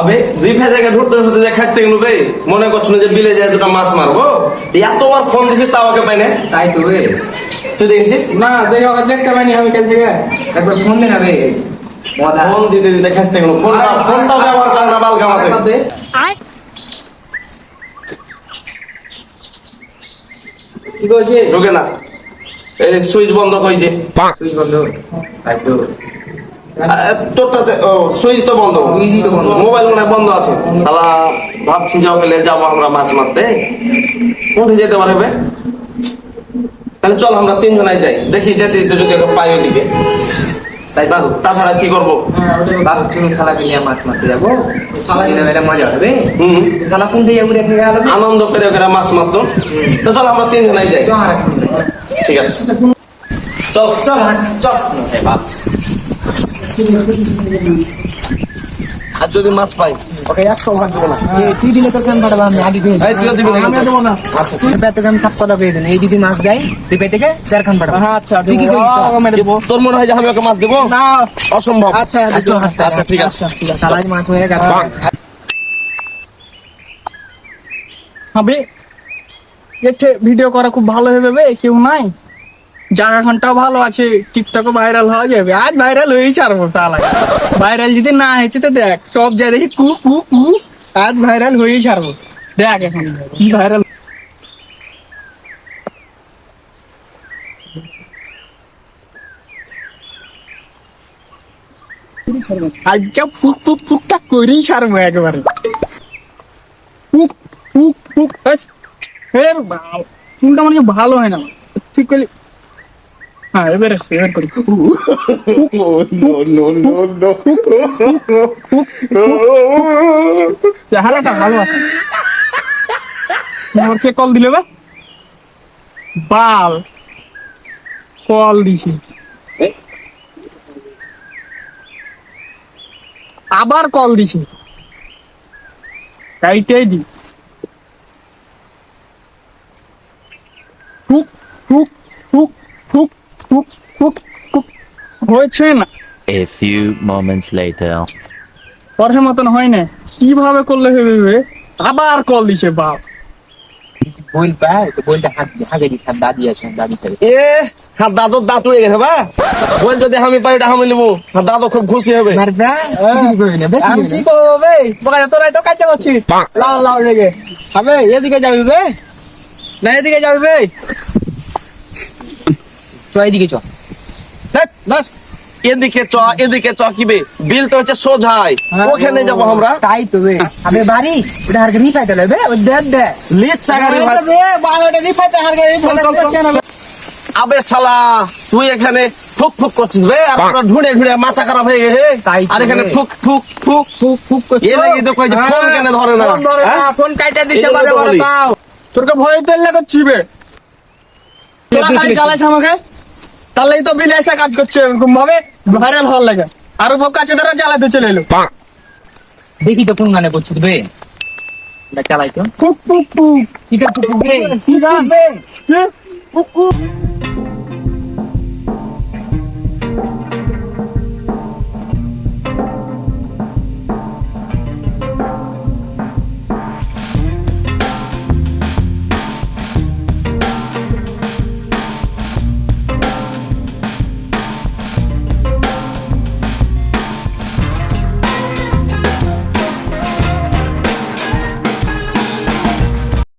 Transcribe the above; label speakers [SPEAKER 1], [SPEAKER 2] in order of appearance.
[SPEAKER 1] আবে রিফে জায়গা ঢুকতে ঢুকতে যে খাইতে গেল বে মনে করছিল যে বিলে যায় দুটা মাছ মারবো? এতবার ফোন তাও আগে পাই না
[SPEAKER 2] তাই তো বে।
[SPEAKER 1] তুই দেখেছিস?
[SPEAKER 2] না দেখে ওকে দেখতে পাইনি আমি কাল থেকে। একবার ফোন দে না বে।
[SPEAKER 1] ফোন দিতে দিতে খাইতে গেল ফোনটা ফোনটাও ব্যবহার করে না বাল গামাতে
[SPEAKER 2] কি কইছে
[SPEAKER 1] ঢুকে না। এই সুইচ বন্ধ কইছে।
[SPEAKER 2] সুইচ বন্ধ। তাই তো।
[SPEAKER 1] তোরটাতে সুইচ তো বন্ধ। মোবাইল মনে বন্ধ আছে। সালা ভাবছি যাব আমরা মাছ মারতে। উঠে যেতে পারে বে। তাহলে চল আমরা তিনজনাই যাই। দেখি যেতে যেতে যদি পাই তাই তাছাড়া কি করব?
[SPEAKER 2] হ্যাঁ সালা দিলে মাছ মারতে যাব। সালা দিলে মেলে মজা হবে।
[SPEAKER 1] হুম।
[SPEAKER 2] সালা কোন দিয়ে গেল?
[SPEAKER 1] আনন্দ করে মাছ মারতো। তো চল আমরা তিনজনাই যাই। ঠিক আছে। চল
[SPEAKER 2] চল। চল বাপ
[SPEAKER 1] আর যদি মাছ পাই ওকে একশো ভাগ দেবো না।
[SPEAKER 2] তুই দিলে তোর কেন পাঠাবো? আমি আগে দিয়ে
[SPEAKER 1] এই, তুইও দিবি না কিন্তু।
[SPEAKER 2] দেবো না। তুই পেতে আমি সাপ কথা কয়ে দিন এই যদি মাছ দেয় তুই পেতে কে? দেড় খান পাঠাবো? হ্যাঁ আচ্ছা তুই কি
[SPEAKER 1] তোর? মনে হয় যে আমি ওকে মাছ দেবো?
[SPEAKER 2] না।
[SPEAKER 1] অসম্ভব।
[SPEAKER 2] আচ্ছা আচ্ছা
[SPEAKER 1] আচ্ছা ঠিক আছে।
[SPEAKER 2] সালাই মাছ মেরে গেছে।
[SPEAKER 3] হবে ভিডিও করা খুব ভালো হবে বে কেউ নাই? জায়গাখানটাও ভালো আছে টিকটকে ভাইরাল হওয়া যাবে। আজ ভাইরাল হয়েই ছাড়বো তাহলে। ভাইরাল যদি না হয়েছে তো দেখ, সব যাই দেখি কু কু কু, আজ ভাইরাল হয়েই ছাড়বো। দেখ এখন। কি ভাইরাল আজকে ফুক ফুক, ফুকটা করেই ছাড়বো একবারে। ফুক ফুক ফুক চুলটা মানে ভালো হয় না। ঠিক করলি। হ্যাঁ এবার আসছে এবার করি চেহারাটা ভালো আছে মোর কে কল দিলে বা বাল কল দিছি আবার কল দিছি কাইটাই দি ফুক ফুক ফুক ফুক ফুক ফুক ফুক হয়েছে না
[SPEAKER 4] A few moments later.
[SPEAKER 3] পরে মতন হয় না কীভাবে করলে হবে আবার কল দিছে বাপ।
[SPEAKER 2] বইল পায় তো বইলটা হাত হাগে দি হাত দাদি আছে দাদি থাকে
[SPEAKER 1] এ হ্যাঁ দাদু দাঁত উড়ে গেছে বা? বল যদি আমি পাই এটা আমি নেব। হ্যাঁ দাদু খুব খুশি হবে।
[SPEAKER 2] না?
[SPEAKER 3] আমি কি করব বে? বকা তোরাই তো কাজটা করছিস লাও লাও লেগে
[SPEAKER 2] হবে এদিকে যাবি বে?
[SPEAKER 3] না এদিকে যাবি বে?
[SPEAKER 2] তো এইদিকে চ।
[SPEAKER 1] ধ্যাৎ, ধ্যাৎ। এদিকে চ এদিকে চ কি বে? বিল তো হচ্ছে সোজাই। ওখানে যাব আমরা।
[SPEAKER 2] তাই তো বে। বাড়ি ওটা আর নি পাইতে লবে ও দে দে।
[SPEAKER 1] লিজ চাগারি
[SPEAKER 3] বায়োটা দি পাইতে
[SPEAKER 1] আবে শালা তুই এখানে ফুক ফুক করছিস বে? আর পুরো ঢুঁড়ে ঢুঁড়ে মাথা খারাপ হয়ে গেছে।
[SPEAKER 2] তাই
[SPEAKER 1] আর এখানে
[SPEAKER 2] রে।
[SPEAKER 1] ফুক ফুক ফুক।
[SPEAKER 2] ফুক ফুক করছ।
[SPEAKER 1] এ লাগি তো কই যে ফোন কেন ধরে না?
[SPEAKER 3] ফোন
[SPEAKER 1] হ্যাঁ?
[SPEAKER 3] কাইটা দিছে বারে বারে তোরকে ভয় তেল করছি বে? তোরা খালি? আমাকে? তাহলেই তো বিলে এসে কাজ করছে এরকম ভাবে ভাইরাল হওয়ার লাগে। আরও আর কাছে ধরে জ্বালাতে চলে এলো।
[SPEAKER 2] দেখি তো কোন গানে করছিস বে। চালাই তো।
[SPEAKER 3] ফুক
[SPEAKER 2] ঠিক আছে
[SPEAKER 3] কি গান? ফুক ফুক